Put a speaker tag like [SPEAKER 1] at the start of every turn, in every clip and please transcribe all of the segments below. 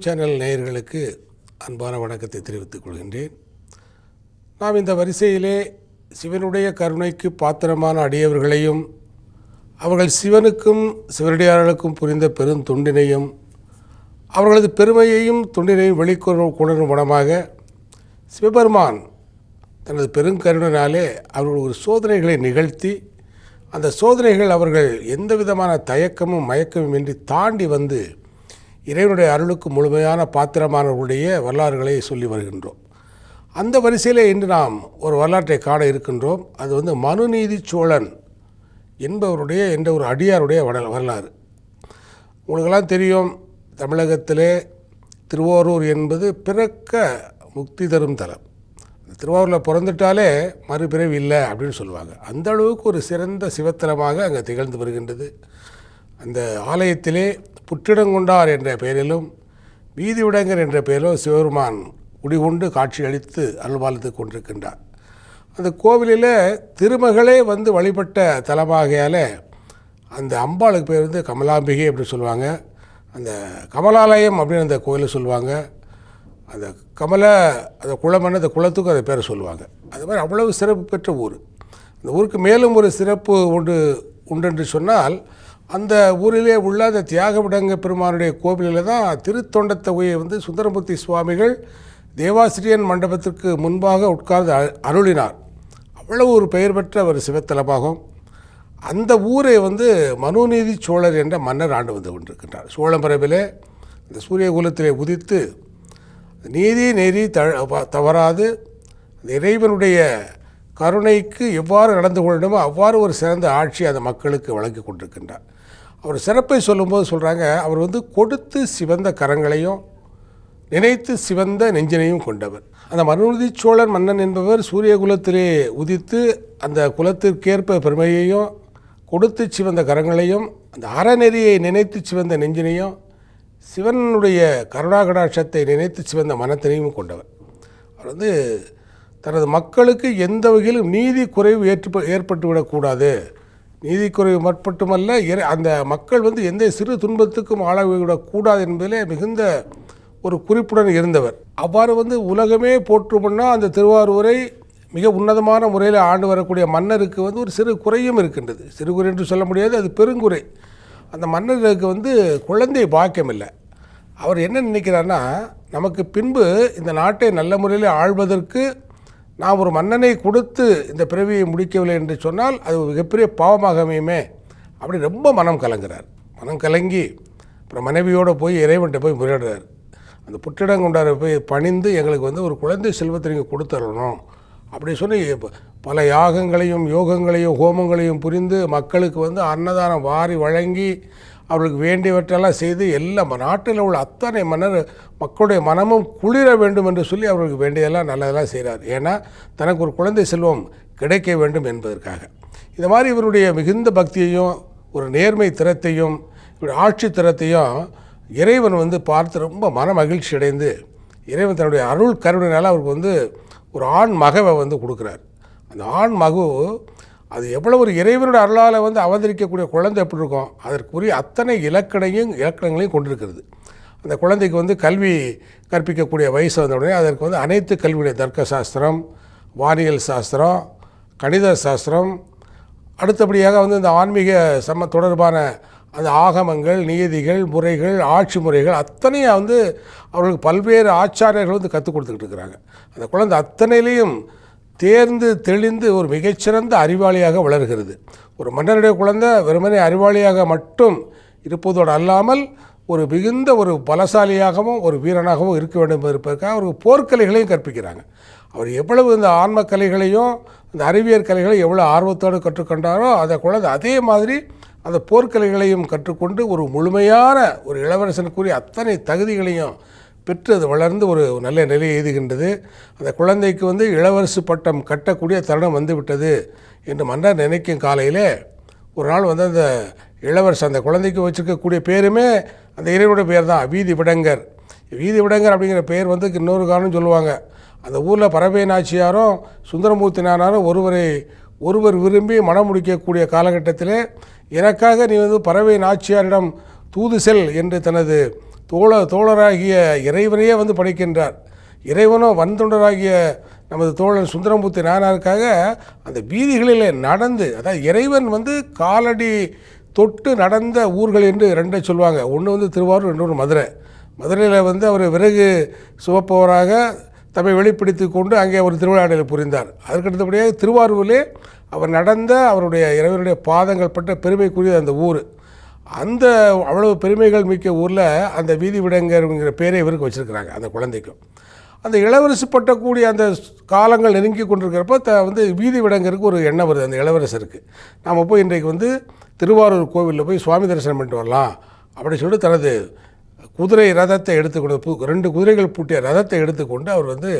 [SPEAKER 1] Channel நேயர்களுக்கு அன்பான வணக்கத்தை தெரிவித்துக் கொள்கின்றேன். நாம் இந்த வரிசையிலே சிவனுடைய கருணைக்கு பாத்திரமான அடியவர்களையும் அவர்கள் சிவனுக்கும் சிவனடியார்களுக்கும் புரிந்த பெரும் தொண்டினையும் அவர்களது பெருமையையும் தொண்டினையும் வெளிக்கொணரும் குணமாக சிவபெருமான் தனது பெருங்கருணனாலே அவர்கள் ஒரு சோதனைகளை நிகழ்த்தி அந்த சோதனைகள் அவர்கள் எந்த விதமான தயக்கமும் மயக்கமும் இன்றி தாண்டி வந்து இறைவனுடைய அருளுக்கு முழுமையான பாத்திரமானவர்களுடைய வரலாறுகளை சொல்லி வருகின்றோம். அந்த வரிசையிலே இன்று நாம் ஒரு வரலாற்றை காண இருக்கின்றோம். அது வந்து மனுநீதி சோழன் என்பவருடைய என்ற ஒரு அடியாருடைய வட- வரலாறு. உங்களுக்கெல்லாம் தெரியும் தமிழகத்திலே திருவாரூர் என்பது பிறக்க முக்தி தரும் தலம். திருவாரூரில் பிறந்துட்டாலே மறுபிறவி இல்லை அப்படின்னு சொல்லுவாங்க. அந்த அளவுக்கு ஒரு சிறந்த சிவத்தலமாக அங்கே திகழ்ந்து வருகின்றது. அந்த ஆலயத்திலே புற்றிடங்கொண்டார் என்ற பெயரிலும் வீதி விடங்கர் என்ற பெயரிலும் சிவபெருமான் குடிகொண்டு காட்சியளித்து அல்வாழ்த்து கொண்டிருக்கின்றார். அந்த கோவிலில் திருமகளே வந்து வழிபட்ட தலமாகையால் அந்த அம்பாளுக்கு பேர் வந்து கமலாம்பிகை அப்படின்னு சொல்லுவாங்க. அந்த கமலாலயம் அப்படின்னு அந்த கோயிலை சொல்லுவாங்க. அந்த கமல அந்த குளம்னு அந்த குளத்துக்கும் அந்த பேரை சொல்லுவாங்க. அது மாதிரி அவ்வளவு சிறப்பு பெற்ற ஊர். அந்த ஊருக்கு மேலும் ஒரு சிறப்பு உண்டு என்று சொன்னால் அந்த ஊரிலே உள்ள அந்த தியாகவிடங்க பெருமானுடைய கோவிலில் தான் திருத்தொண்டத்தை உய வந்து சுந்தரமூர்த்தி சுவாமிகள் தேவாசிரியன் மண்டபத்திற்கு முன்பாக உட்கார்ந்து அ- அருளினார். அவ்வளவு ஒரு பெயர் பெற்ற ஒரு சிவத்தலமாகும். அந்த ஊரை வந்து மனுநீதி சோழர் என்ற மன்னர் ஆண்டு வந்து கொண்டிருக்கின்றார். சோழம்பரவிலே இந்த சூரிய குலத்திலே உதித்து நீதி நெறி த தவறாது இறைவனுடைய கருணைக்கு எவ்வாறு நடந்து கொள்ளணுமோ அவ்வாறு ஒரு சிறந்த ஆட்சி அந்த மக்களுக்கு வழங்கி கொண்டிருக்கின்றார். அவர் சிறப்பை சொல்லும்போது சொல்கிறாங்க அவர் வந்து கொடுத்து சிவந்த கரங்களையும் நினைத்து சிவந்த நெஞ்சினையும் கொண்டவர். அந்த மனுநீதி சோழன் மன்னன் என்பவர் சூரிய குலத்திலே உதித்து அந்த குலத்திற்கேற்ப பெருமையையும் கொடுத்து சிவந்த கரங்களையும் அந்த அறநெறியை நினைத்து சிவந்த நெஞ்சினையும் சிவனுடைய கருணாகடாட்சத்தை நினைத்து சிவந்த மனத்தினையும் கொண்டவர். அவர் வந்து தனது மக்களுக்கு எந்த வகையிலும் நீதி குறைவு ஏற்று ஏற்பட்டுவிடக்கூடாது. நீதிக்குறைவு மட்டுமல்ல அந்த மக்கள் வந்து எந்த சிறு துன்பத்துக்கும் ஆளாகிவிடக்கூடாது என்பதிலே மிகுந்த ஒரு குறிப்புடன் இருந்தவர். அவ்வாறு வந்து உலகமே போற்றுமுன்னா அந்த திருவாரூரை மிக உன்னதமான முறையில் ஆண்டு வரக்கூடிய மன்னருக்கு வந்து ஒரு சிறு குறையும் இருக்கின்றது. சிறு குறை என்று சொல்ல முடியாது அது பெருங்குறை. அந்த மன்னருக்கு வந்து குழந்தை பாக்கியம் இல்லை அவர் என்ன நினைக்கிறார்னா நமக்கு பின்பு இந்த நாட்டை நல்ல முறையில் ஆள்வதற்கு நாம் ஒரு மன்னனை கொடுத்து இந்த பிறவியை முடிக்கவில்லை என்று சொன்னால் அது மிகப்பெரிய பாவமாக அமையுமே அப்படி ரொம்ப மனம் கலங்குறார். மனம் கலங்கி அப்புறம் மனைவியோடு போய் இறைவன்கிட்ட போய் முறையிடுறார். அந்த புற்றிடங்கொண்டாரை போய் பணிந்து எங்களுக்கு வந்து ஒரு குழந்தை செல்வத்தை நீங்கள் கொடுத்துடணும் அப்படி சொல்லி பல யாகங்களையும் யோகங்களையும் ஹோமங்களையும் புரிந்து மக்களுக்கு வந்து அன்னதானம் வாரி வழங்கி அவர்களுக்கு வேண்டியவற்றெல்லாம் செய்து எல்லா நாட்டில் உள்ள அத்தனை மன்னர் மக்களுடைய மனமும் குளிர வேண்டும் என்று சொல்லி அவர்களுக்கு வேண்டியதெல்லாம் நல்லதெல்லாம் செய்கிறார். ஏன்னா தனக்கு ஒரு குழந்தை செல்வம் கிடைக்க வேண்டும் என்பதற்காக. இந்த மாதிரி இவருடைய மிகுந்த பக்தியையும் ஒரு நேர்மை திறத்தையும் இவருடைய ஆட்சி திறத்தையும் இறைவன் வந்து பார்த்து ரொம்ப மன மகிழ்ச்சி அடைந்து இறைவன் தன்னுடைய அருள் கருணையினால் அவருக்கு வந்து ஒரு ஆண் மகவை வந்து கொடுக்குறார். அந்த ஆண் மகு அது எவ்வளோ ஒரு இறைவனோட அருளால் வந்து அவதரிக்கக்கூடிய குழந்தை எப்படி இருக்கும் அதற்குரிய அத்தனை இலக்கணையும் இலக்கணங்களையும் கொண்டிருக்கிறது. அந்த குழந்தைக்கு வந்து கல்வி கற்பிக்கக்கூடிய வயசு வந்த உடனே அதற்கு வந்து அனைத்து கல்வியுடைய தர்க்க சாஸ்திரம் வானியல் சாஸ்திரம் கணித சாஸ்திரம் அடுத்தபடியாக வந்து இந்த ஆன்மீக சம்ம தொடர்பான அந்த ஆகமங்கள் நியதிகள் முறைகள் ஆட்சி முறைகள் அத்தனையும் வந்து அவர்களுக்கு பல்வேறு ஆச்சாரியர்கள் வந்து கற்றுக் கொடுத்துக்கிட்டு இருக்கிறாங்க. அந்த குழந்தை அத்தனையிலையும் தேர்ந்து தெளிந்து ஒரு மிகச்சிறந்த அறிவாளியாக வளர்கிறது. ஒரு மன்னருடைய குழந்தை வெறுமனே அறிவாளியாக மட்டும் இருப்பதோடு அல்லாமல் ஒரு மிகுந்த ஒரு பலசாலியாகவும் ஒரு வீரனாகவும் இருக்க வேண்டும் இருப்பதற்காக அவருக்கு போர்க்கலைகளையும் கற்பிக்கிறாங்க. அவர் எவ்வளவு இந்த ஆன்ம கலைகளையும் இந்த அறிவியல் கலைகளையும் எவ்வளோ ஆர்வத்தோடு கற்றுக்கொண்டாரோ அந்த குழந்தை அதே மாதிரி அந்த போர்க்கலைகளையும் கற்றுக்கொண்டு ஒரு முழுமையான ஒரு இளவரசனுக்குரிய அத்தனை தகுதிகளையும் பெற்று அது வளர்ந்து ஒரு நல்ல நிலையை எய்துகின்றது. அந்த குழந்தைக்கு வந்து இளவரசு பட்டம் கட்டக்கூடிய தருணம் வந்துவிட்டது என்று மன்னர் நினைக்கும் காலையிலே ஒரு நாள் வந்து அந்த இளவரசர் அந்த குழந்தைக்கு வச்சுருக்கக்கூடிய பேருமே அந்த இறைவனுடைய பேர் தான் வீதி விடங்கர். வீதி விடங்கர் அப்படிங்கிற பேர் வந்து இன்னொரு காரணம் சொல்லுவாங்க. அந்த ஊரில் பரவே நாச்சியாரும் சுந்தரமூர்த்தி நானாரும் ஒருவரை ஒருவர் விரும்பி மனம் முடிக்கக்கூடிய காலகட்டத்தில் எனக்காக நீ வந்து பறவை நாச்சியாரிடம் தூது செல் என்று தனது தோழ தோழராகிய இறைவனையே வந்து படைக்கின்றார். இறைவனோ வந்தொண்டராகிய நமது தோழன் சுந்தரமூர்த்தி நாயனாருக்காக அந்த வீதிகளிலே நடந்து அதாவது இறைவன் வந்து காலடி தொட்டு நடந்த ஊர்கள் என்று ரெண்டை சொல்லுவாங்க. ஒன்று வந்து திருவாரூர் இன்னொரு மதுரை. மதுரையில் வந்து அவர் விறகு சுமப்பவராக தம்மை வெளிப்படுத்தி கொண்டு அங்கே ஒரு திருவிழாடல் புரிந்தார். அதற்கடுத்தபடியாக திருவாரூரிலே அவர் நடந்த அவருடைய இறைவனுடைய பாதங்கள் பட்ட பெருமைக்குரிய அந்த ஊர். அந்த அவ்வளவு பெருமைகள் மிக்க ஊரில் அந்த வீதி விடங்கருங்கிற பேரை இவருக்கு வச்சுருக்கிறாங்க அந்த குழந்தைக்கும். அந்த இளவரசு பட்டக்கூடிய அந்த காலங்கள் நெருங்கி கொண்டிருக்கிறப்ப த வந்து வீதி விடங்கருக்கு ஒரு எண்ணம் வருது அந்த இளவரசருக்கு. நாம் போய் இன்றைக்கு வந்து திருவாரூர் கோவிலில் போய் சுவாமி தரிசனம் பண்ணிட்டு வரலாம் அப்படி சொல்லிட்டு தனது குதிரை ரதத்தை எடுத்துக்கொண்டு பு ரெண்டு குதிரைகள் பூட்டிய ரதத்தை எடுத்துக்கொண்டு அவர் வந்து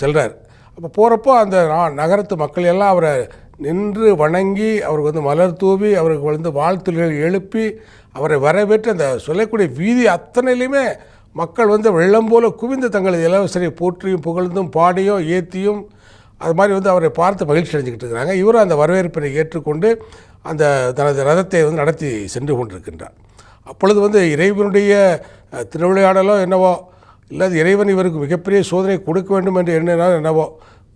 [SPEAKER 1] செல்கிறார் அப்போ போகிறப்போ அந்த நகரத்து மக்கள் எல்லாம் அவரை நின்று வணங்கி அவருக்கு வந்து மலர் தூவி அவருக்கு வந்து வாழ்த்துகள் எழுப்பி அவரை வரவேற்று அந்த சொல்லக்கூடிய வீதி அத்தனையிலையுமே மக்கள் வந்து வெள்ளம் போல குவிந்து தங்களது இளவரசரை போற்றியும் புகழ்ந்தும் பாடியும் ஏற்றியும் அது மாதிரி வந்து அவரை பார்த்து மகிழ்ச்சி அடைஞ்சிக்கிட்டு இருக்கிறாங்க. இவரும் அந்த வரவேற்பினை ஏற்றுக்கொண்டு அந்த தனது ரதத்தை வந்து நடத்தி சென்று கொண்டிருக்கின்றார். அப்பொழுது வந்து இறைவனுடைய திருவிளையாடலோ என்னவோ இல்லாத இறைவன் இவருக்கு மிகப்பெரிய சோதனை கொடுக்க வேண்டும் என்று எண்ணினார் என்னவோ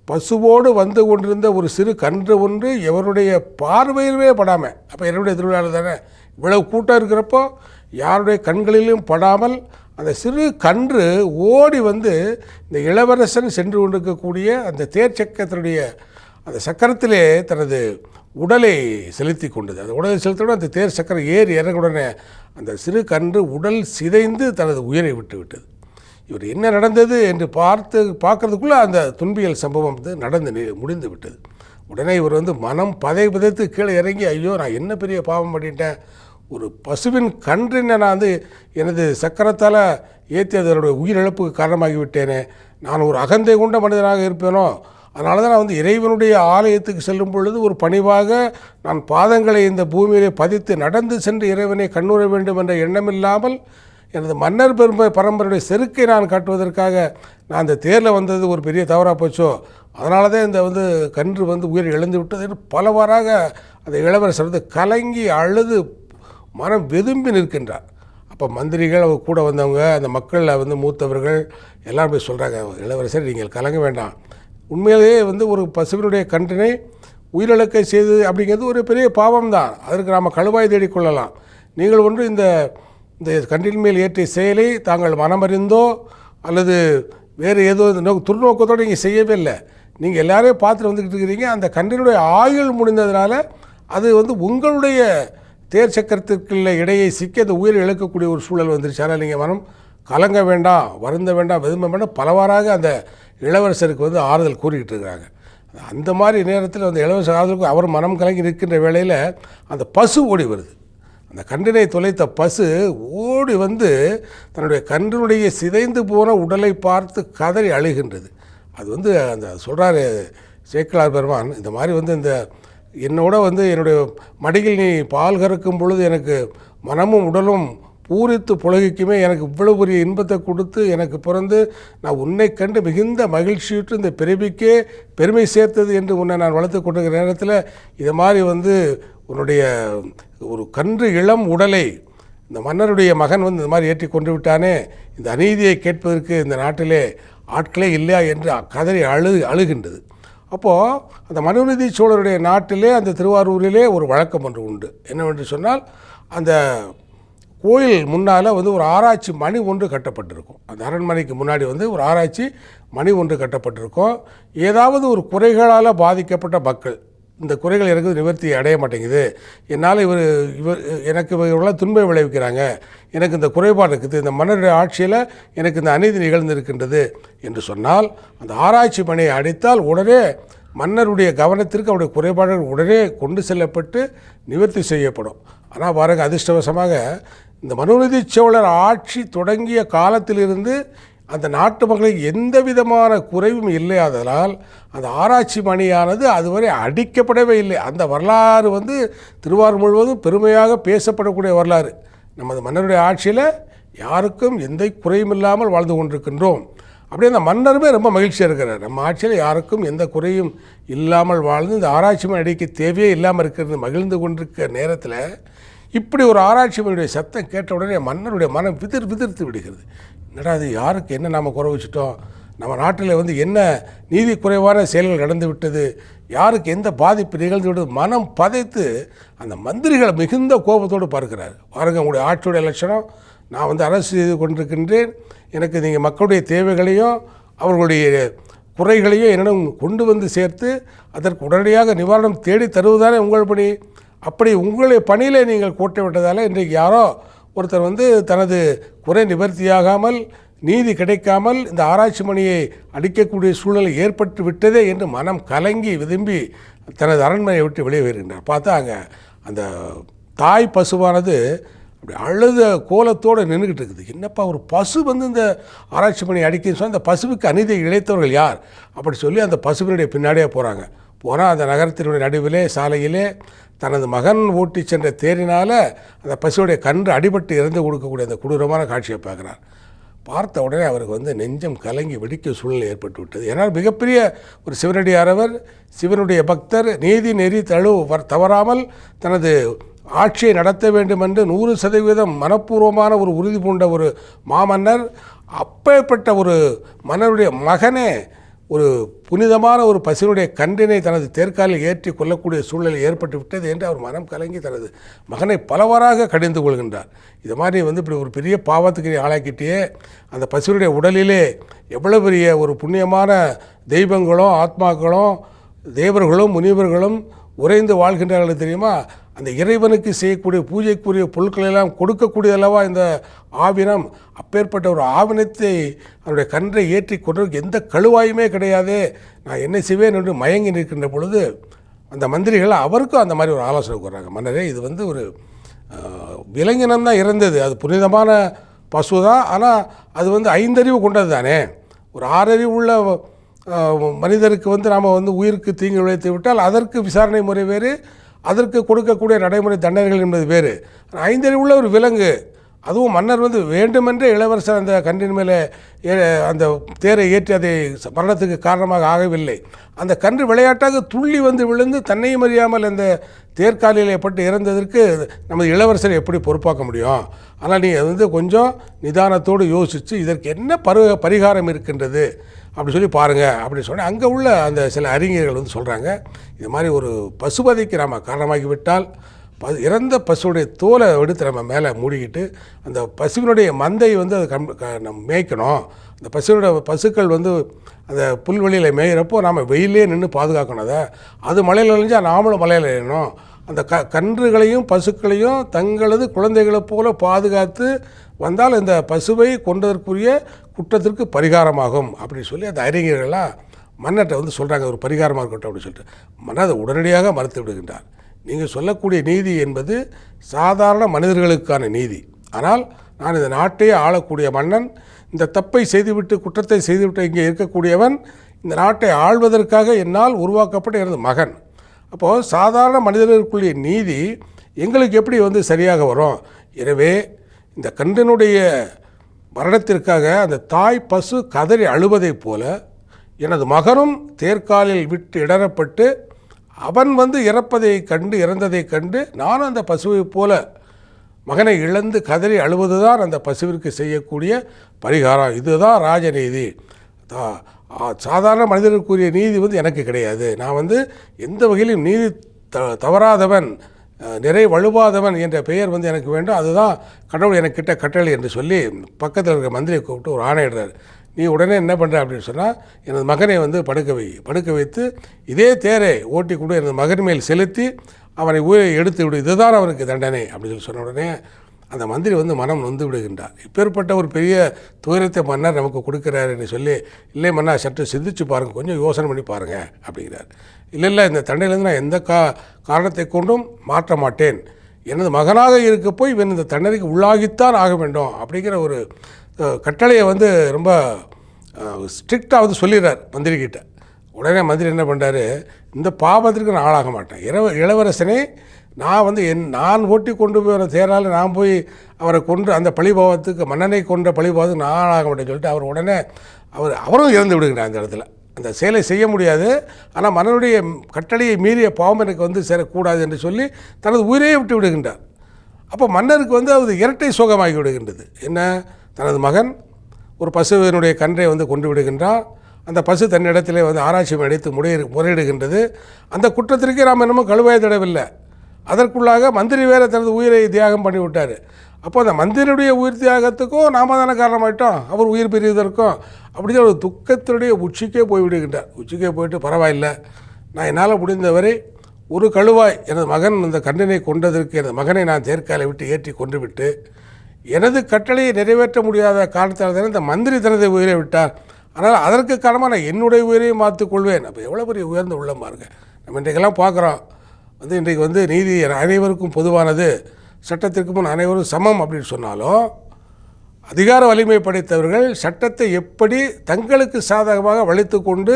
[SPEAKER 1] பசுவோடு வந்து கொண்டிருந்த ஒரு சிறு கன்று ஒன்று எவருடைய பார்வையிலுமே படாமல் அப்போ என்னுடைய திருவிழாவில் தானே இவ்வளவு கூட்டம் இருக்கிறப்போ யாருடைய கண்களிலும் படாமல் அந்த சிறு கன்று ஓடி வந்து இந்த இளவரசன் சென்று கொண்டிருக்கக்கூடிய அந்த தேர் சக்கரத்தினுடைய அந்த சக்கரத்திலே தனது உடலை செலுத்தி கொண்டது. அந்த உடலை செலுத்தினோட அந்த தேர் சக்கரம் ஏறி இறங்குடனே அந்த சிறு கன்று உடல் சிதைந்து தனது உயிரை விட்டு விட்டது இவர் என்ன நடந்தது என்று பார்த்து பார்க்கறதுக்குள்ளே அந்த துன்பியல் சம்பவம் வந்து நடந்து முடிந்து விட்டது. உடனே இவர் வந்து மனம் பதை பதைத்து கீழே இறங்கி ஐயோ நான் என்ன பெரிய பாவம் பண்ணிட்டேன்? ஒரு பசுவின் கன்றினை நான் வந்து எனது சக்கரத்தால் ஏற்றி அதனுடைய உயிரிழப்புக்கு காரணமாகிவிட்டேனே. நான் ஒரு அகந்தை கொண்ட மனிதனாக இருப்பேனோ? அதனால தான் நான் வந்து இறைவனுடைய ஆலயத்துக்கு செல்லும் பொழுது ஒரு பணிவாக நான் பாதங்களை இந்த பூமியிலே பதித்து நடந்து சென்று இறைவனை கண்ணுற வேண்டும் என்ற எண்ணமில்லாமல் எனது மன்னர் பெருமை பரம்பரையுடைய செருக்கை நான் காட்டுவதற்காக நான் அந்த தேரில் வந்தது ஒரு பெரிய தவறாக போச்சோ? அதனால தான் இந்த வந்து கன்று வந்து உயிர் இழந்து விட்டது என்று பலவாறாக அந்த இளவரசர் வந்து கலங்கி அழுது மனம் வெதும்பி நிற்கின்றார். அப்போ மந்திரிகள் அவர் கூட வந்தவங்க அந்த மக்களில் வந்து மூத்தவர்கள் எல்லாரும் போய் சொல்கிறாங்க இளவரசர் நீங்கள் கலங்க வேண்டாம். உண்மையிலேயே வந்து ஒரு பசுவினுடைய கன்றினை உயிரிழக்க செய்து அப்படிங்கிறது ஒரு பெரிய பாவம் தான் அதற்கு நாம் கழுவாய் தேடிக்கொள்ளலாம் நீங்கள் ஒன்று இந்த இந்த கண்டின் மேல் ஏற்றிய செயலை தாங்கள் மனமறிந்தோ அல்லது வேறு ஏதோ இந்த நோக்கு துர்நோக்கத்தோடு நீங்கள் செய்யவே இல்லை. நீங்கள் எல்லாரையும் பார்த்துட்டு வந்துக்கிட்டு இருக்கிறீங்க. அந்த கண்டினுடைய ஆயுள் முடிந்ததுனால அது வந்து உங்களுடைய தேர் சக்கரத்திற்குள்ள இடையை சிக்கி அந்த உயிரை இழக்கக்கூடிய ஒரு சூழல் வந்துருச்சு. ஆனால் நீங்கள் மனம் கலங்க வேண்டாம் வருந்த வேண்டாம் விரும்ப வேண்டாம். பலவாறாக அந்த இளவரசருக்கு வந்து ஆறுதல் கூறிக்கிட்டு இருக்கிறாங்க. அந்த மாதிரி நேரத்தில் அந்த இளவரசர் ஆறுதலுக்கு அவர் மனம் கலங்கி நிற்கின்ற வேளையில் அந்த பசு ஓடி வருது. அந்த கன்றினை தொலைத்த பசு ஓடி வந்து தன்னுடைய கன்றினுடைய சிதைந்து போன உடலை பார்த்து கதறி அழுகின்றது. அது வந்து அந்த சொல்கிறாரு சேக்கலார் பெருமான் இந்த மாதிரி வந்து இந்த என்னோட வந்து என்னுடைய மடியில் நீ பால் கறக்கும் பொழுது எனக்கு மனமும் உடலும் பூரித்து புலகிக்குமே எனக்கு இவ்வளவு பெரிய இன்பத்தை கொடுத்து எனக்கு பிறந்து நான் உன்னை கண்டு மிகுந்த மகிழ்ச்சியுற்று இந்த பிறவிக்கே பெருமை சேர்த்தது என்று உன்னை நான் வளர்த்து கொண்டிருக்கிற நேரத்தில் இதை மாதிரி வந்து உன்னுடைய ஒரு கன்று இளம் உடலை இந்த மன்னருடைய மகன் வந்து இந்த மாதிரி ஏற்றி கொண்டு விட்டானே இந்த அநீதியை கேட்பதற்கு இந்த நாட்டிலே ஆட்களே இல்லையா என்று கதறி அழு அழுகின்றது. அப்போது அந்த மனுநீதி சோழருடைய நாட்டிலே அந்த திருவாரூரிலே ஒரு வழக்கம் ஒன்று உண்டு. என்னவென்று சொன்னால் அந்த கோயில் முன்னால் வந்து ஒரு ஆராய்ச்சி மணி ஒன்று கட்டப்பட்டிருக்கும். அந்த அரண்மனைக்கு முன்னாடி வந்து ஒரு ஆராய்ச்சி மணி ஒன்று கட்டப்பட்டிருக்கும். ஏதாவது ஒரு குறைகளால் பாதிக்கப்பட்ட மக்கள் இந்த குறைகள் எனக்கு நிவர்த்தி அடைய மாட்டேங்குது. என்னால் இவர் இவர் எனக்கு இவர்களாம் துன்பை விளைவிக்கிறாங்க. எனக்கு இந்த குறைபாடு இருக்குது. இந்த மன்னருடைய ஆட்சியில் எனக்கு இந்த அநீதி நிகழ்ந்திருக்கின்றது என்று சொன்னால் அந்த ஆராய்ச்சி பணியை அடித்தால் உடனே மன்னருடைய கவனத்திற்கு அவருடைய குறைபாடுகள் உடனே கொண்டு செல்லப்பட்டு நிவர்த்தி செய்யப்படும். ஆனால் பாருங்கள் அதிர்ஷ்டவசமாக இந்த மனுநீதி சோழர் ஆட்சி தொடங்கிய காலத்திலிருந்து அந்த நாட்டு மக்களுக்கு எந்த விதமான குறைவும் இல்லையாததால் அந்த ஆராய்ச்சி மணியானது அதுவரை அடிக்கப்படவே இல்லை. அந்த வரலாறு வந்து திருவாரூர் முழுவதும் பெருமையாக பேசப்படக்கூடிய வரலாறு. நமது மன்னருடைய ஆட்சியில் யாருக்கும் எந்த குறையும் இல்லாமல் வாழ்ந்து கொண்டிருக்கின்றோம். அப்படியே அந்த மன்னருமே ரொம்ப மகிழ்ச்சியாக இருக்கிறார். நம்ம ஆட்சியில் யாருக்கும் எந்த குறையும் இல்லாமல் வாழ்ந்து இந்த ஆராய்ச்சி மணி அடிக்க தேவையே இல்லாமல் இருக்கிறது மகிழ்ந்து கொண்டிருக்க நேரத்தில் இப்படி ஒரு ஆராய்ச்சியினுடைய சத்தம் கேட்ட உடனே மன்னருடைய மனம் விதிர் விதிர்த்து விடுகிறது. என்னடா அது யாருக்கு என்ன நாம் குறை வச்சுட்டோம்? நம்ம நாட்டில் வந்து என்ன நீதி குறைவான செயல்கள் நடந்து விட்டது? யாருக்கு எந்த பாதிப்பு நிகழ்ந்து விட்டது? மனம் பதைத்து அந்த மந்திரிகளை மிகுந்த கோபத்தோடு பார்க்கிறார். பாருங்கள் உங்களுடைய ஆட்சியுடைய லட்சணம். நான் வந்து அரசு செய்து கொண்டிருக்கின்றேன். எனக்கு நீங்கள் மக்களுடைய தேவைகளையும் அவர்களுடைய குறைகளையும் என்னிடம் கொண்டு வந்து சேர்த்து அதற்கு உடனடியாக நிவாரணம் தேடி தருவதானே உங்கள் பணி? அப்படி உங்களுடைய பணியிலே நீங்கள் கூட்ட விட்டதால் இன்றைக்கு யாரோ ஒருத்தர் வந்து தனது குறை நிவர்த்தியாகாமல் நீதி கிடைக்காமல் இந்த ஆராய்ச்சி மணியை அடிக்கக்கூடிய சூழ்நிலை ஏற்பட்டு விட்டதே என்று மனம் கலங்கி விரும்பி தனது அரண்மனையை விட்டு வெளியே வருகின்றார் பார்த்தா அங்கே அந்த தாய் பசுவானது அப்படி அழுத கோலத்தோடு நின்றுக்கிட்டு இருக்குது. என்னப்பா ஒரு பசு வந்து இந்த ஆராய்ச்சி பண்ணி அடிக்குன்னு சொன்னால் அந்த பசுவுக்கு அநீதி இழைத்தவர்கள் யார்? அப்படி சொல்லி அந்த பசுவினுடைய பின்னாடியே போகிறாங்க போனால் அந்த நகரத்தினுடைய நடுவிலே சாலையிலே தனது மகன் ஓட்டி சென்ற தேரினால் அந்த பசுவுடைய கன்று அடிபட்டு இறந்து கொடுக்கக்கூடிய அந்த கொடூரமான காட்சியை பார்க்குறார். பார்த்த உடனே அவருக்கு வந்து நெஞ்சம் கலங்கி வெடிக்க சூழ்நிலை ஏற்பட்டு விட்டது. ஏன்னால் மிகப்பெரிய ஒரு சிவனடியாரவர் சிவனுடைய பக்தர் நீதி நெறி தழு தவறாமல் தனது ஆட்சியை நடத்த வேண்டும் என்று நூறு சதவீதம் மனப்பூர்வமான ஒரு உறுதி பூண்ட ஒரு மாமன்னர் அப்பேற்பட்ட ஒரு மன்னருடைய மகனே ஒரு புனிதமான ஒரு பசுவினுடைய கன்றினை தனது தேர்காலில் ஏற்றி கொள்ளக்கூடிய சூழ்நிலை ஏற்பட்டு விட்டது என்று அவர் மனம் கலங்கி தனது மகனை பலவாறாக கடிந்து கொள்கின்றார். இது மாதிரி வந்து இப்படி ஒரு பெரிய பாவத்துக்கு நீ ஆளாக்கிட்டே அந்த பசுவினுடைய உடலிலே எவ்வளவு பெரிய ஒரு புண்ணியமான தெய்வங்களும் ஆத்மாக்களும் தேவர்களும் முனிவர்களும் உறைந்து வாழ்கின்றார்கள் தெரியுமா? அந்த இறைவனுக்கு செய்யக்கூடிய பூஜைக்குரிய பொருட்களெல்லாம் கொடுக்கக்கூடிய அளவாக இந்த ஆவினம் அப்பேற்பட்ட ஒரு ஆவினத்தை அவருடைய கன்றை ஏற்றி கொண்டு எந்த கழுவாயுமே கிடையாது நான் என்ன செய்வேன் என்று மயங்கி நிற்கின்ற பொழுது அந்த மந்திரிகள் அவருக்கும் அந்த மாதிரி ஒரு ஆலோசனை கூறாங்க மன்னரே இது வந்து ஒரு விலங்கினம் தான் இறந்தது அது புனிதமான பசு தான் ஆனால் அது வந்து ஐந்தறிவு கொண்டது தானே. ஒரு ஆறறிவு உள்ள மனிதருக்கு வந்து நாம் வந்து உயிருக்கு தீங்கு விளைத்து விட்டால் அதற்கு விசாரணை முறை வேறு அதற்கு கொடுக்கக்கூடிய நடைமுறை தண்டனைகள் என்பது வேறு. ஐந்தறிவுள்ள ஒரு விலங்கு. அதுவும் மன்னர் வந்து வேண்டுமென்றே இளவரசர் அந்த கன்றின் மேலே அந்த தேரை ஏற்றி அதை மரணத்துக்கு காரணமாக ஆகவில்லை. அந்த கன்று விளையாட்டாக துள்ளி வந்து விழுந்து தன்னையும் அறியாமல் அந்த தேர்காலியில் பட்டு இறந்ததற்கு நமது இளவரசரை எப்படி பொறுப்பாக்க முடியும்? ஆனால் நீ அது வந்து கொஞ்சம் நிதானத்தோடு யோசித்து இதற்கு என்ன பரு பரிகாரம் இருக்கின்றது அப்படி சொல்லி பாருங்கள் அப்படி சொன்னால் அங்கே உள்ள அந்த சில அறிஞர்கள் வந்து சொல்கிறாங்க இது மாதிரி ஒரு பசுபதிக்கு நாம் காரணமாகி விட்டால் ப இறந்த பசுவுடைய தோலை எடுத்து நம்ம மேலே மூடிக்கிட்டு அந்த பசுவினுடைய மந்தை வந்து அதை கம் க நம்ம மேய்க்கணும். அந்த பசுவோட பசுக்கள் வந்து அந்த புல்வெளியில் மேயிறப்போ நாம் வெயிலே நின்று பாதுகாக்கணும் அதை. அது மலையில் அழிஞ்சால் நாமளும் மலையில் ஏறணும் அந்த க கன்றுகளையும் பசுக்களையும் தங்களது குழந்தைகளைப் போல பாதுகாத்து வந்தால் இந்த பசுவை கொண்டதற்குரிய குற்றத்திற்கு பரிகாரமாகும் அப்படின்னு சொல்லி அந்த அறிஞர்கள்லாம் மன்னர்கிட்ட வந்து சொல்கிறாங்க ஒரு பரிகாரமாக இருக்கட்டும் அப்படின்னு சொல்லிட்டு. மன்னர் அதை உடனடியாக மறுத்து விடுகின்றார். நீங்கள் சொல்லக்கூடிய நீதி என்பது சாதாரண மனிதர்களுக்கான நீதி. ஆனால் நான் இந்த நாட்டையே ஆளக்கூடிய மன்னன் இந்த தப்பை செய்துவிட்டு குற்றத்தை செய்துவிட்டு இங்கே இருக்கக்கூடியவன் இந்த நாட்டை ஆள்வதற்காக என்னால் உருவாக்கப்பட்ட எனது மகன். அப்போது சாதாரண மனிதர்களுக்குரிய நீதி எங்களுக்கு எப்படி வந்து சரியாக வரும்? எனவே இந்த கண்டனுடைய மரணத்திற்காக அந்த தாய் பசு கதறி அழுவதைப் போல எனது மகனும் தேர்காலில் விட்டு இடரப்பட்டு அவன் வந்து இறப்பதை கண்டு இறந்ததைக் கண்டு நானும் அந்த பசுவைப் போல மகனை இழந்து கதறி அழுவதுதான் அந்த பசுவிற்கு செய்யக்கூடிய பரிகாரம். இதுதான் ராஜநீதி. தா- சாதாரண மனிதர்களுக்குரிய நீதி வந்து எனக்கு கிடையாது. நான் வந்து எந்த வகையிலும் நீதி த தவறாதவன் நிறை வழுவாதவன் என்ற பெயர் வந்து எனக்கு வேண்டும். அதுதான் கடவுள் எனக்கிட்ட கட்டளை என்று சொல்லி பக்கத்தில் இருக்கிற மந்திரியை கூப்பிட்டு ஒரு ஆணையிடுறார். நீ உடனே என்ன பண்ணுற அப்படின்னு சொன்னால் எனது மகனை வந்து படுக்க வை. படுக்க வைத்து இதே தேரை ஓட்டி கொண்டு எனது மகன் மேல் செலுத்தி அவனை உயிரை எடுத்து விடு. இதுதான் அவனுக்கு தண்டனை அப்படின்னு சொல்லி சொன்ன உடனே அந்த மந்திரி வந்து மனம் நொந்து விடுகின்றார். இப்பேற்பட்ட ஒரு பெரிய துயரத்தை மன்னர் நமக்கு கொடுக்குறாரு என்று சொல்லி இல்லை மன்னா சற்று சிந்திச்சு பாருங்கள் கொஞ்சம் யோசனை பண்ணி பாருங்கள் அப்படிங்கிறார். இல்லை இல்லை இந்த தண்டையிலேருந்து நான் எந்த கா காரணத்தை கொண்டும் மாற்ற மாட்டேன். எனது மகனாக இருக்க போய் இவன் இந்த தண்டனைக்கு உள்ளாகித்தான் ஆக வேண்டும். அப்படிங்கிற ஒரு கட்டளையை வந்து ரொம்ப ஸ்ட்ரிக்டாக வந்து சொல்லிடுறார் மந்திரிக்கிட்ட உடனே மந்திரி என்ன பண்ணுறாரு இந்த பாவத்திற்கு நான் ஆளாக மாட்டேன். இரவ இளவரசனே நான் வந்து என் நான் ஓட்டி கொண்டு போய் தேரால் நான் போய் அவரை கொன்று அந்த பழிபாவத்துக்கு மன்னனை கொன்ற பழிபாவத்துக்கு நான் ஆளாக மாட்டேன்னு சொல்லிட்டு அவர் உடனே அவர் அவரும் இறந்து விடுகிறார் அந்த இடத்துல. அந்த செயலை செய்ய முடியாது. ஆனால் மன்னனுடைய கட்டளையை மீறிய பாவம் எனக்கு வந்து சேரக்கூடாது என்று சொல்லி தனது உயிரையே விட்டு விடுகின்றார். அப்போ மன்னருக்கு வந்து அது இரட்டை சோகமாகி விடுகின்றது. என்ன? தனது மகன் ஒரு பசுவினுடைய கன்றை வந்து கொண்டு விடுகின்றான் அந்த பசு தன்னிடத்திலே வந்து ஆராய்ச்சி அடித்து முறையீ முறையிடுகின்றது. அந்த குற்றத்திற்கே நாம் என்னமோ கழுவாய் தடவில்லை. அதற்குள்ளாக மந்திரி வேற தனது உயிரை தியாகம் பண்ணிவிட்டார். அப்போ அந்த மந்திரியுடைய உயிர் தியாகத்துக்கும் நாம தானே காரணமாயிட்டோம். அவர் உயிர் பிரிவதற்கும் அப்படின்னு ஒரு துக்கத்தினுடைய உச்சிக்கே போய் விடுகின்றார் உச்சிக்கே போயிட்டு பரவாயில்லை நான் என்னால் முடிந்தவரை ஒரு கழுவாய் எனது மகன் இந்த கண்ணினை கொண்டதற்கு எனது மகனை நான் தேர்க்காலை விட்டு ஏற்றி கொண்டு விட்டு எனது கட்டளையை நிறைவேற்ற முடியாத காரணத்தால் தான் இந்த மந்திரி தனது உயிரை விட்டார். ஆனால் அதற்கு காரணமாக நான் என்னுடைய உயிரையும் மாற்றிக் கொள்வேன். அப்போ எவ்வளோ பெரிய உயர்ந்த உள்ளம் பாருங்க. நம்ம இன்றைக்கெல்லாம் பார்க்குறோம். வந்து இன்றைக்கு வந்து நீதி அனைவருக்கும் பொதுவானது. சட்டத்திற்கு முன் அனைவரும் சமம் அப்படின்னு சொன்னாலும் அதிகார வலிமை படைத்தவர்கள் சட்டத்தை எப்படி தங்களுக்கு சாதகமாக வளைத்து கொண்டு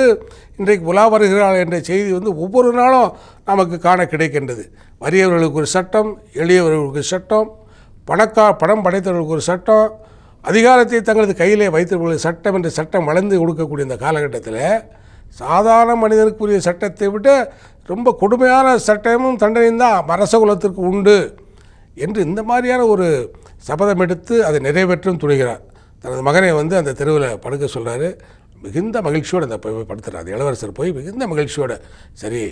[SPEAKER 1] இன்றைக்கு உலா வருகிறார்கள் என்ற செய்தி வந்து ஒவ்வொரு நாளும் நமக்கு காண கிடைக்கின்றது. வறியவர்களுக்கு ஒரு சட்டம் எளியவர்களுக்கு சட்டம் பணக்கா பணம் படைத்தவர்களுக்கு ஒரு சட்டம் அதிகாரத்தை தங்களது கையிலே வைத்தவர்களுக்கு சட்டம் என்ற சட்டம் வளர்ந்து கொடுக்கக்கூடிய இந்த காலகட்டத்தில் சாதாரண மனிதனுக்குரிய சட்டத்தை விட ரொம்ப கொடுமையான சட்டமும் தண்டனையும் தான் அரச குலத்திற்கு உண்டு என்று இந்த மாதிரியான ஒரு சபதம் எடுத்து அதை நிறைவேற்றும் துணிகிறார். தனது மகனை வந்து அந்த தெருவில் படுக்க சொல்கிறாரு மிகுந்த மகிழ்ச்சியோடு அந்த போய் படுத்துறாரு. இளவரசர் போய் மிகுந்த மகிழ்ச்சியோடு சரி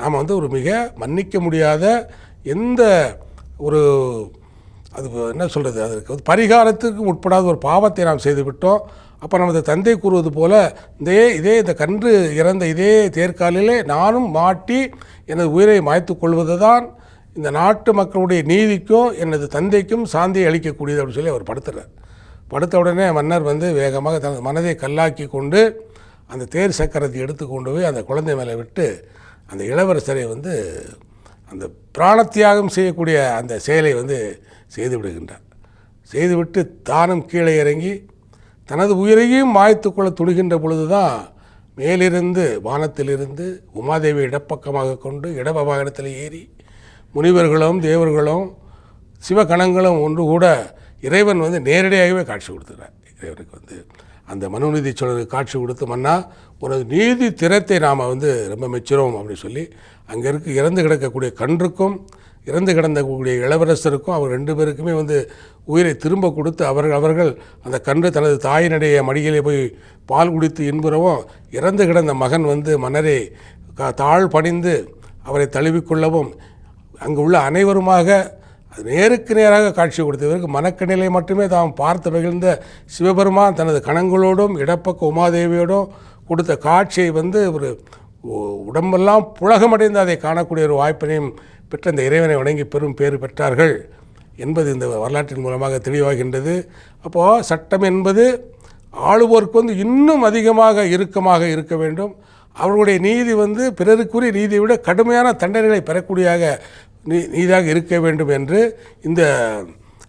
[SPEAKER 1] நாம் வந்து ஒரு மிக மன்னிக்க முடியாத எந்த ஒரு அது என்ன சொல்கிறது அதற்கு வந்து பரிகாரத்துக்கு உட்படாத ஒரு பாவத்தை நாம் செய்துவிட்டோம். அப்போ நமது தந்தை கூறுவது போல இதே இதே இந்த கன்று இறந்த இதே தேர்காலிலே நானும் மாட்டி எனது உயிரை மாய்த்து கொள்வது தான் இந்த நாட்டு மக்களுடைய நீதிக்கும் எனது தந்தைக்கும் சாந்தியை அளிக்கக்கூடியது அப்படின்னு சொல்லி அவர் படுத்துறார். படுத்த உடனே மன்னர் வந்து வேகமாக தனது மனதை கல்லாக்கி கொண்டு அந்த தேர் சக்கரத்தை எடுத்து கொண்டு போய் அந்த குழந்தை மேலே விட்டு அந்த இளவரசரை வந்து அந்த பிராணத்தியாகம் செய்யக்கூடிய அந்த செயலை வந்து செய்து விடுகின்றார் செய்துவிட்டு தானும் கீழே இறங்கி தனது உயிரையும் மாய்த்து கொள்ள துணிகின்ற பொழுதுதான் மேலிருந்து வானத்திலிருந்து உமாதேவி இடப்பக்கமாக கொண்டு இடபவாகனத்தில் ஏறி முனிவர்களும் தேவர்களும் சிவகணங்களும் ஒன்று கூட இறைவன் வந்து நேரடியாகவே காட்சி கொடுத்துறார் இறைவனுக்கு வந்து அந்த மனுநீதி சோழனுக்கு காட்சி கொடுத்து மன்னா உனது நீதி திறத்தை நாம் வந்து ரொம்ப மெச்சுறோம் அப்படின்னு சொல்லி அங்கே இருக்க இறந்து கிடக்கக்கூடிய கன்றுக்கும் இறந்து கிடந்தக்கூடிய இளவரசருக்கும் அவர் ரெண்டு பேருக்குமே வந்து உயிரை திரும்ப கொடுத்து அவர்கள் அவர்கள் அந்த கன்று தனது தாயினுடைய மடியிலே போய் பால் குடித்து இன்புறவும் இறந்து கிடந்த மகன் வந்து மன்னரை தாழ் பணிந்து அவரை தழுவிக்கொள்ளவும் அங்கு உள்ள அனைவருமாக நேருக்கு நேராக காட்சி கொடுத்தவருக்கு மனக்கண்ணிலை மட்டுமே தாம் பார்த்து மகிழ்ந்த சிவபெருமான் தனது கணங்களோடும் இடப்பக்க உமாதேவியோடும் கொடுத்த காட்சியை வந்து ஒரு உடம்பெல்லாம் புலகமடைந்து அதை காணக்கூடிய ஒரு வாய்ப்பினையும் பெற்ற இந்த இறைவனை வணங்கி பெரும் பேறு பெற்றார்கள் என்பது இந்த வரலாற்றின் மூலமாக தெளிவாகின்றது. அப்போது சட்டம் என்பது ஆளுவோருக்கு வந்து இன்னும் அதிகமாக இறுக்கமாக இருக்க வேண்டும். அவர்களுடைய நீதி வந்து பிறருக்குரிய நீதியை விட கடுமையான தண்டனைகளை பெறக்கூடியதாக நீ நீதியாக இருக்க வேண்டும் என்று இந்த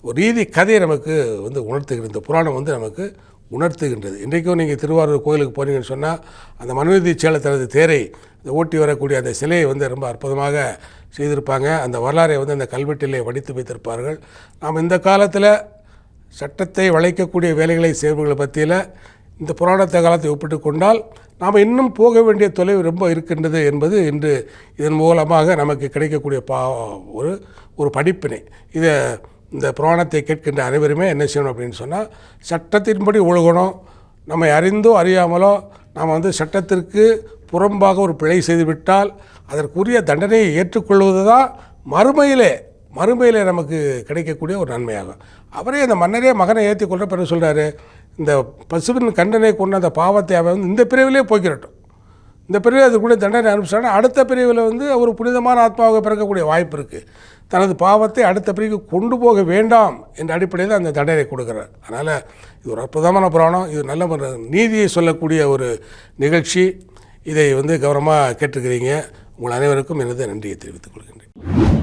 [SPEAKER 1] ஒரு நீதி கதையை நமக்கு வந்து உணர்த்துகிற இந்த புராணம் வந்து நமக்கு உணர்த்துகின்றது. இன்றைக்கும் நீங்கள் திருவாரூர் கோயிலுக்கு போனீங்கன்னு சொன்னால் அந்த மனுநீதி சேல தனது தேரை இந்த ஓட்டி வரக்கூடிய அந்த சிலையை வந்து ரொம்ப அற்புதமாக செய்திருப்பாங்க. அந்த வரலாறை வந்து அந்த கல்வெட்டிலே வடித்து வைத்திருப்பார்கள். நாம் இந்த காலத்தில் சட்டத்தை வளைக்கக்கூடிய வேலைகளை செய்பவர்களை பற்றியில் இந்த புராணத்தை காலத்தை ஒப்பிட்டு கொண்டால் நாம் இன்னும் போக வேண்டிய தொலைவு ரொம்ப இருக்கின்றது என்பது இன்று இதன் மூலமாக நமக்கு கிடைக்கக்கூடிய பா ஒரு ஒரு படிப்பினை. இதை இந்த புராணத்தை கேட்கின்ற அனைவருமே என்ன செய்யணும் அப்படின்னு சொன்னால் சட்டத்தின்படி ஒழுகணும். நம்மை அறிந்தோ அறியாமலோ நாம் வந்து சட்டத்திற்கு புறம்பாக ஒரு பிழை செய்துவிட்டால் அதற்குரிய தண்டனையை ஏற்றுக்கொள்வது தான் மறுமையிலே மறுமையிலே நமக்கு கிடைக்கக்கூடிய ஒரு நன்மையாகும். அவரே அந்த மன்னரே மகனை ஏற்றி கொண்ட பிறகு சொல்கிறாரு இந்த பசுவின் கண்டனை கொண்ட அந்த பாவத்தை அவன் வந்து இந்த பிரிவிலே போய்க்கிறட்டும். இந்த பிரிவில் அதுக்குள்ளே தண்டனை அனுப்பிச்சாங்கன்னா அடுத்த பிரிவில் வந்து ஒரு புனிதமான ஆத்மாவாக பிறக்கக்கூடிய வாய்ப்பு இருக்குது தனது பாவத்தை அடுத்த பிரிவுக்கு கொண்டு போக வேண்டாம் என்ற அடிப்படையில் அந்த தண்டனை கொடுக்குறார். அதனால் இது ஒரு அற்புதமான புராணம். இது நல்ல ஒரு நீதியை சொல்லக்கூடிய ஒரு நிகழ்ச்சி. இதை வந்து கவனமாக கேட்டிருக்கிறீங்க. உங்கள் அனைவருக்கும் எனது நன்றியை தெரிவித்துக் கொள்கின்றேன்.